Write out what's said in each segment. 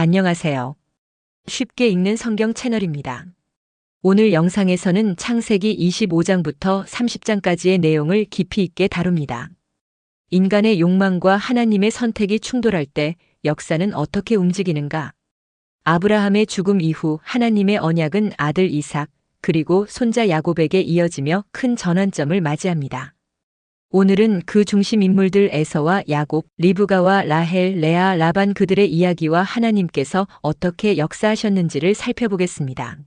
안녕하세요. 쉽게 읽는 성경 채널입니다. 오늘 영상에서는 창세기 25장부터 30장까지의 내용을 깊이 있게 다룹니다. 인간의 욕망과 하나님의 선택이 충돌할 때 역사는 어떻게 움직이는가? 아브라함의 죽음 이후 하나님의 언약은 아들 이삭, 그리고 손자 야곱에게 이어지며 큰 전환점을 맞이합니다. 오늘은 그 중심 인물들 에서와 야곱, 리브가와 라헬, 레아, 라반 그들의 이야기와 하나님께서 어떻게 역사하셨는지를 살펴보겠습니다.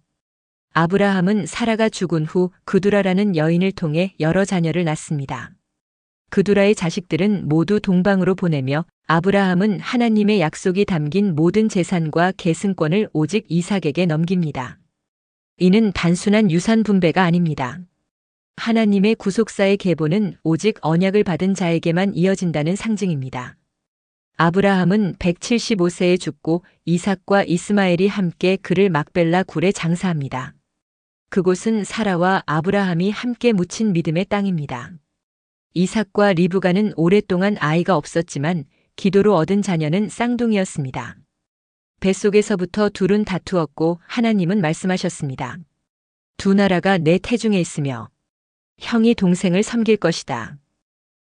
아브라함은 사라가 죽은 후 그두라라는 여인을 통해 여러 자녀를 낳습니다. 그두라의 자식들은 모두 동방으로 보내며 아브라함은 하나님의 약속이 담긴 모든 재산과 계승권을 오직 이삭에게 넘깁니다. 이는 단순한 유산 분배가 아닙니다. 하나님의 구속사의 계보는 오직 언약을 받은 자에게만 이어진다는 상징입니다. 아브라함은 175세에 죽고 이삭과 이스마엘이 함께 그를 막벨라 굴에 장사합니다. 그곳은 사라와 아브라함이 함께 묻힌 믿음의 땅입니다. 이삭과 리브가는 오랫동안 아이가 없었지만 기도로 얻은 자녀는 쌍둥이였습니다. 뱃속에서부터 둘은 다투었고 하나님은 말씀하셨습니다. 두 나라가 내 태중에 있으며 형이 동생을 섬길 것이다.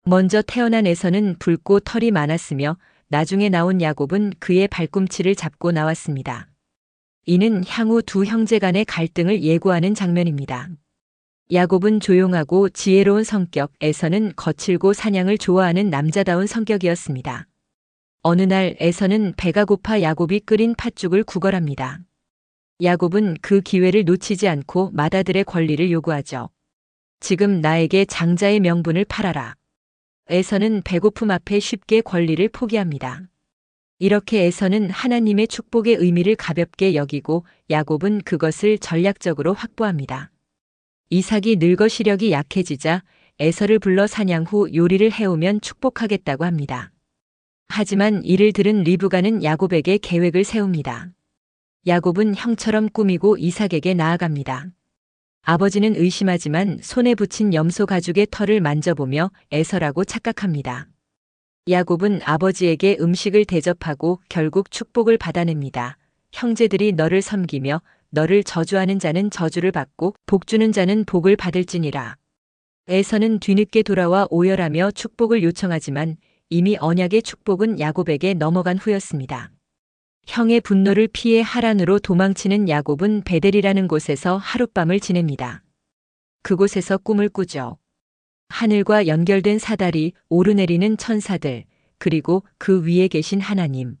먼저 태어난 에서는 붉고 털이 많았으며 나중에 나온 야곱은 그의 발꿈치를 잡고 나왔습니다. 이는 향후 두 형제 간의 갈등을 예고하는 장면입니다. 야곱은 조용하고 지혜로운 성격, 에서는 거칠고 사냥을 좋아하는 남자다운 성격이었습니다. 어느 날 에서는 배가 고파 야곱이 끓인 팥죽을 구걸합니다. 야곱은 그 기회를 놓치지 않고 마다들의 권리를 요구하죠. 지금 나에게 장자의 명분을 팔아라. 에서는 배고픔 앞에 쉽게 권리를 포기합니다. 이렇게 에서는 하나님의 축복의 의미를 가볍게 여기고 야곱은 그것을 전략적으로 확보합니다. 이삭이 늙어 시력이 약해지자 에서를 불러 사냥 후 요리를 해오면 축복하겠다고 합니다. 하지만 이를 들은 리브가는 야곱에게 계획을 세웁니다. 야곱은 형처럼 꾸미고 이삭에게 나아갑니다. 아버지는 의심하지만 손에 붙인 염소 가죽의 털을 만져보며 에서라고 착각합니다. 야곱은 아버지에게 음식을 대접하고 결국 축복을 받아냅니다. 형제들이 너를 섬기며 너를 저주하는 자는 저주를 받고 복 주는 자는 복을 받을지니라. 에서는 뒤늦게 돌아와 오열하며 축복을 요청하지만 이미 언약의 축복은 야곱에게 넘어간 후였습니다. 형의 분노를 피해 하란으로 도망치는 야곱은 베델이라는 곳에서 하룻밤을 지냅니다. 그곳에서 꿈을 꾸죠. 하늘과 연결된 사다리, 오르내리는 천사들, 그리고 그 위에 계신 하나님.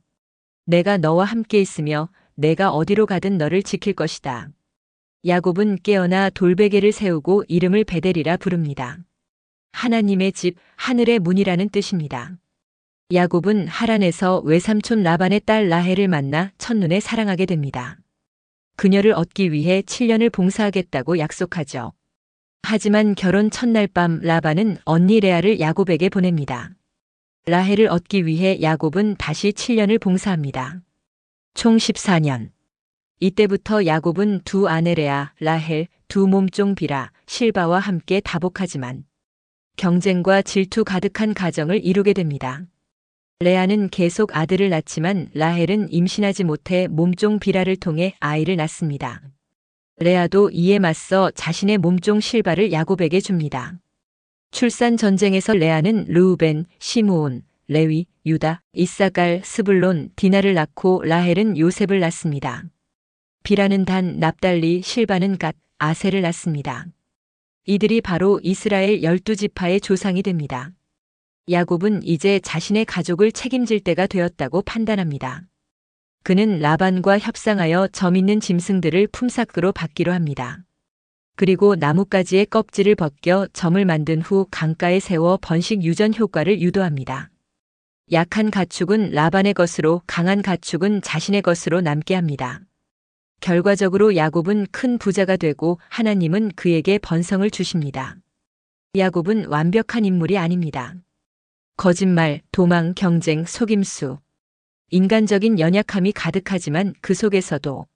내가 너와 함께 있으며 내가 어디로 가든 너를 지킬 것이다. 야곱은 깨어나 돌베개를 세우고 이름을 베델이라 부릅니다. 하나님의 집, 하늘의 문이라는 뜻입니다. 야곱은 하란에서 외삼촌 라반의 딸 라헬을 만나 첫눈에 사랑하게 됩니다. 그녀를 얻기 위해 7년을 봉사하겠다고 약속하죠. 하지만 결혼 첫날 밤 라반은 언니 레아를 야곱에게 보냅니다. 라헬을 얻기 위해 야곱은 다시 7년을 봉사합니다. 총 14년. 이때부터 야곱은 두 아내 레아, 라헬, 두 몸종 비라, 실바와 함께 다복하지만 경쟁과 질투 가득한 가정을 이루게 됩니다. 레아는 계속 아들을 낳지만 라헬은 임신하지 못해 몸종 비라를 통해 아이를 낳습니다. 레아도 이에 맞서 자신의 몸종 실바를 야곱에게 줍니다. 출산 전쟁에서 레아는 르우벤, 시므온, 레위, 유다, 이사갈, 스불론, 디나를 낳고 라헬은 요셉을 낳습니다. 비라는 단, 납달리, 실바는 갓, 아세를 낳습니다. 이들이 바로 이스라엘 열두 지파의 조상이 됩니다. 야곱은 이제 자신의 가족을 책임질 때가 되었다고 판단합니다. 그는 라반과 협상하여 점 있는 짐승들을 품삯으로 받기로 합니다. 그리고 나뭇가지의 껍질을 벗겨 점을 만든 후 강가에 세워 번식 유전 효과를 유도합니다. 약한 가축은 라반의 것으로 강한 가축은 자신의 것으로 남게 합니다. 결과적으로 야곱은 큰 부자가 되고 하나님은 그에게 번성을 주십니다. 야곱은 완벽한 인물이 아닙니다. 거짓말, 도망, 경쟁, 속임수. 인간적인 연약함이 가득하지만 그 속에서도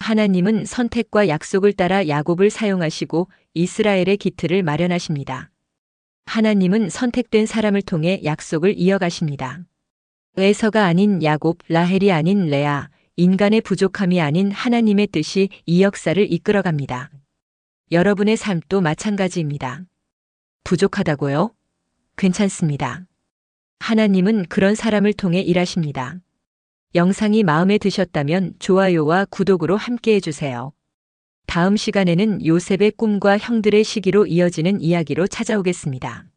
하나님은 선택과 약속을 따라 야곱을 사용하시고 이스라엘의 기틀을 마련하십니다. 하나님은 선택된 사람을 통해 약속을 이어가십니다. 에서가 아닌 야곱, 라헬이 아닌 레아, 인간의 부족함이 아닌 하나님의 뜻이 이 역사를 이끌어갑니다. 여러분의 삶도 마찬가지입니다. 부족하다고요? 괜찮습니다. 하나님은 그런 사람을 통해 일하십니다. 영상이 마음에 드셨다면 좋아요와 구독으로 함께 해주세요. 다음 시간에는 요셉의 꿈과 형들의 시기로 이어지는 이야기로 찾아오겠습니다.